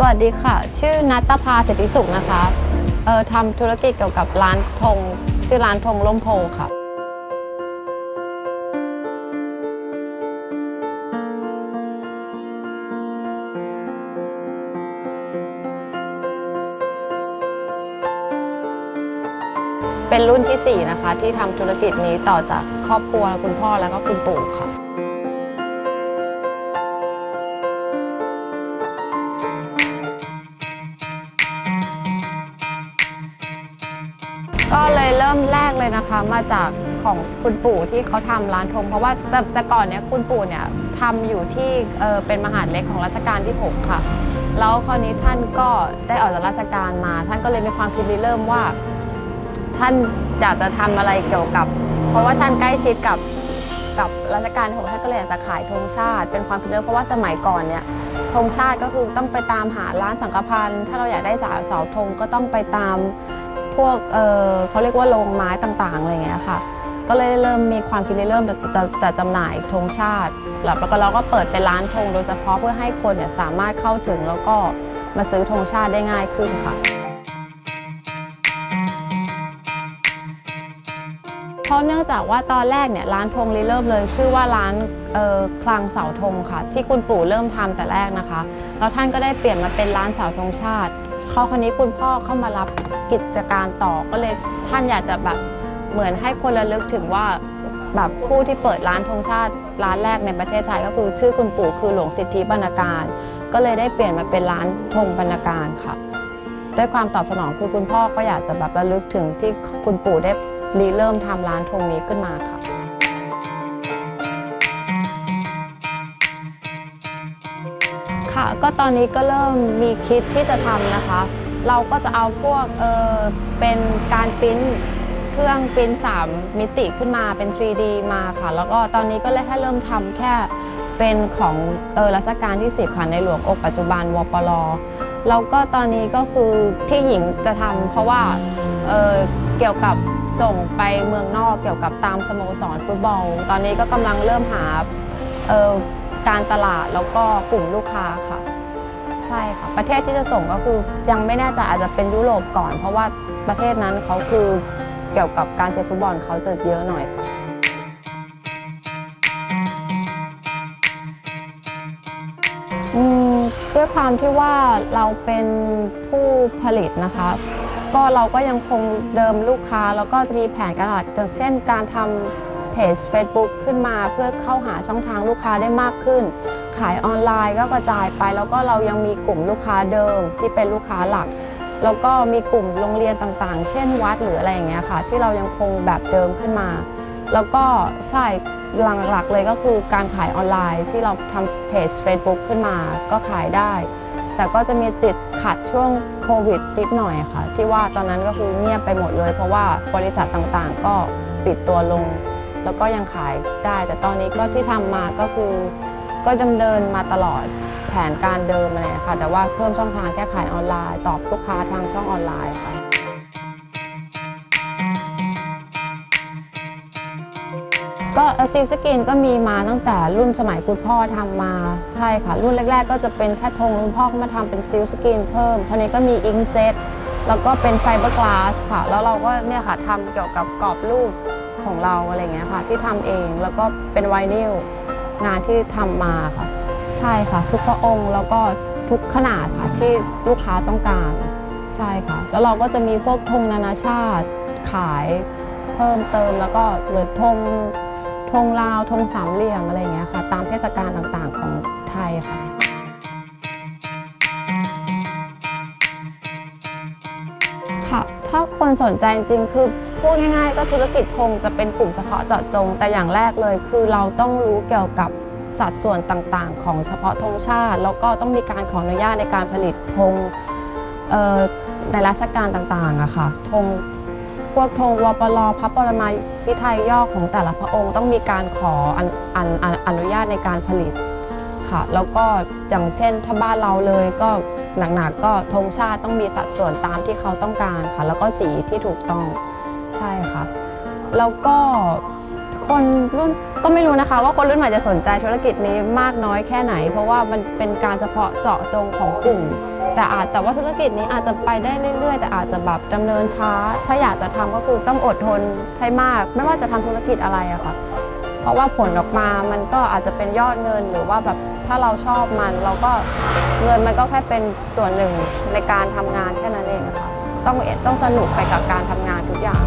สวัสดีค่ะ ชื่อนัตภาเศรษฐิสุขนะคะเออทำธุรกิจเกี่ยวกับร้านธงชื่อร้านธงล่มโพค่ะ เป็นรุ่นที่ 4 นะคะ ที่ทำธุรกิจนี้ต่อจากครอบครัวคุณพ่อแล้วก็คุณปู่ค่ะ เลยนะคะ มาจากของคุณปู่ที่เขาทำร้านธงเพราะว่าแต่แต่ก่อนเนี้ยคุณปู่เนี่ยทำอยู่ที่เออเป็นมหาดเล็กของรัชกาลที่ 6 ค่ะ แล้วคราวนี้ท่านก็ได้ออกจากราชการมา ท่านก็เลยมีความคิดริเริ่มว่า ท่านอยากจะทำอะไรเกี่ยวกับ เพราะว่าท่านใกล้ชิดกับกับรัชกาลที่หกท่านก็เลยอยากจะขายธงชาติ เป็นความคิดเริ่มเพราะว่าสมัยก่อนเนี่ยธงชาติก็คือต้องไปตามหาร้านสังฆพันธ์ถ้าเราอยากได้สาเสาวธงก็ต้องไปตาม พวกเเขาเรียกว่าโรงไม้ต่างๆอะไรอย่างเงี้ยค่ะก็เลยเริ่มมีความคิดเริ่มจะจะจะจำหน่ายธงชาติแล้วก็เราก็เปิดเป็นร้านธงโดยเฉพาะเพื่อให้คนเนี่ยสามารถเข้าถึงแล้วก็มาซื้อธงชาติได้ง่ายขึ้นค่ะเพราะเนื่องจากว่าตอนแรกเนี่ยร้านธงริเริ่มเลย ชื่อว่าร้านคลังเสาธงค่ะ ที่คุณปู่เริ่มทำแต่แรกนะคะ แล้วท่านก็ได้เปลี่ยนมาเป็นร้านเสาธงชาติ เขาคนนี้คุณพ่อเข้ามารับกิจการต่อก็เลยท่านอยากจะแบบเหมือนให้คนระลึกถึงว่าแบบผู้ที่เปิดร้านธงชาติร้านแรกในประเทศไทยก็คือชื่อคุณปู่คือหลวงสิทธิบรรณการ ก็เลยได้เปลี่ยนมาเป็นร้านธงบรรณการค่ะด้วยความตอบสนองคือคุณพ่อก็อยากจะแบบระลึกถึงที่คุณปู่ได้รีเริ่มทำร้านธงนี้ขึ้นมาค่ะ ค่ะ ก็ตอนนี้ก็เริ่มมีคิดที่จะทำนะคะ เราก็จะเอาพวกเออเป็นการปิ้นเครื่องปิ้น3มิติขึ้นมาเป็น 3D มาค่ะ แล้วก็ตอนนี้ก็เลยแค่เริ่มทำแค่เป็นของเออรัชกาลที่ 10 ค่ะ ในหลวงองค์ปัจจุบันวปลแล้วก็ตอนนี้ก็คือที่หญิงจะทำเพราะว่าเออเกี่ยวกับส่งไปเมืองนอกเกี่ยวกับตามสโมสรฟุตบอล ตอนนี้ก็กำลังเริ่มหาเออ การตลาดแล้วก็กลุ่มลูกค้าค่ะ ใช่ค่ะ ประเทศที่จะส่งก็คือยังไม่แน่ใจอาจจะเป็นยุโรปก่อน เพราะว่าประเทศนั้นเขาคือเกี่ยวกับการเชียร์ฟุตบอลเขาจะเยอะหน่อยค่ะอืมด้วยความที่ว่าเราเป็นผู้ผลิตนะคะ ก็เราก็ยังคงเดิมลูกค้าแล้วก็จะมีแผนการตลาดอย่างเช่นการทำ จ Facebook ขึ้นมาเพื่อเข้าหาช่องทางลูกค้าได้มากขึ้น ขายออนไลน์ก็กระจายไป แล้วก็เรายังมีกลุ่มลูกค้าเดิมที่เป็นลูกค้าหลัก แล้วก็มีกลุ่มโรงเรียนต่างๆ เช่นวัดหรืออะไรอย่างเงี้ยค่ะ ที่เรายังคงแบบเดิมขึ้นมา แล้วก็ใช่หลักๆเลยก็คือการขายออนไลน์ที่เราทำเพจ Facebook ขึ้นมาก็ขายได้ แต่ก็จะมีติดขัดช่วงโควิดนิดหน่อยค่ะ ที่ว่าตอนนั้นก็คือเงียบไปหมดเลย เพราะว่าบริษัทต่างๆ ก็ปิดตัวลง แล้วก็ยังขายได้ แต่ตอนนี้ก็ที่ทำมาก็คือ ก็ดำเนินมาตลอดแผนการเดิมอะไรนะคะแต่ว่าเพิ่มช่องทางแก้ขายออนไลน์ ตอบลูกค้าทางช่องออนไลน์ค่ะก็ซีลสกินก็มีมาตั้งแต่รุ่นสมัยคุณพ่อทำมาใช่ค่ะ รุ่นแรก ๆ ก็จะเป็นแค่ธงคุณพ่อก็มาทำเป็นซีลสกินเพิ่มคราวนี้ก็มีอิงเจ็ตแล้วก็เป็นไฟเบอร์กลาสค่ะ แล้วเราก็เนี่ยค่ะทำเกี่ยวกับกรอบรูป ของเราอะไรเงี้ยค่ะ ที่ทำเองแล้วก็เป็นไวนิลงานที่ทำมาค่ะ ใช่ค่ะ ทุกพระองค์แล้วก็ทุกขนาดค่ะที่ลูกค้าต้องการใช่ค่ะ แล้วเราก็จะมีพวกธงนานาชาติขายเพิ่มเติมแล้วก็หรือธงธงลาวธงสามเหลี่ยมอะไรเงี้ยค่ะ ตามเทศกาลต่างๆของไทยค่ะ ค่ะ ถ้าคนสนใจจริงๆคือพูดง่ายๆ ก็ธุรกิจธงจะเป็นกลุ่มเฉพาะเจาะจง แต่อย่างแรกเลยคือเราต้องรู้เกี่ยวกับสัดส่วนต่างๆ ของเฉพาะธงชาติ แล้วก็ต้องมีการขออนุญาตในการผลิตธงในราชการต่างๆอะค่ะธงพวกธงวปลพระปรมาภิไธยย่อของแต่ละพระองค์ ต้องมีการขอออออนุญาตในการผลิตค่ะ แล้วก็อย่างเช่นถ้าบ้านเราเลยก็ หนักๆก็ธงชาติต้องมีสัดส่วนตามที่เขาต้องการค่ะ แล้วก็สีที่ถูกต้องใช่ค่ะ แล้วก็คนรุ่นก็ไม่รู้นะคะ ว่าคนรุ่นใหม่จะสนใจธุรกิจนี้มากน้อยแค่ไหน เพราะว่ามันเป็นการเฉพาะเจาะจงของกลุ่ม แต่อาจแต่ว่าธุรกิจนี้อาจจะไปได้เรื่อยๆ แต่อาจจะแบบดำเนินช้า ถ้าอยากจะทำก็คือต้องอดทนให้มาก ไม่ว่าจะทำธุรกิจอะไรอะค่ะ เพราะว่าผลออกมามันก็อาจจะเป็นยอดเงินหรือว่าแบบถ้าเราชอบมัน เราก็เงินมันก็แค่เป็นส่วนหนึ่งในการทำงานแค่นั้นเองค่ะต้องต้องสนุกไปกับการทำงานทุกอย่าง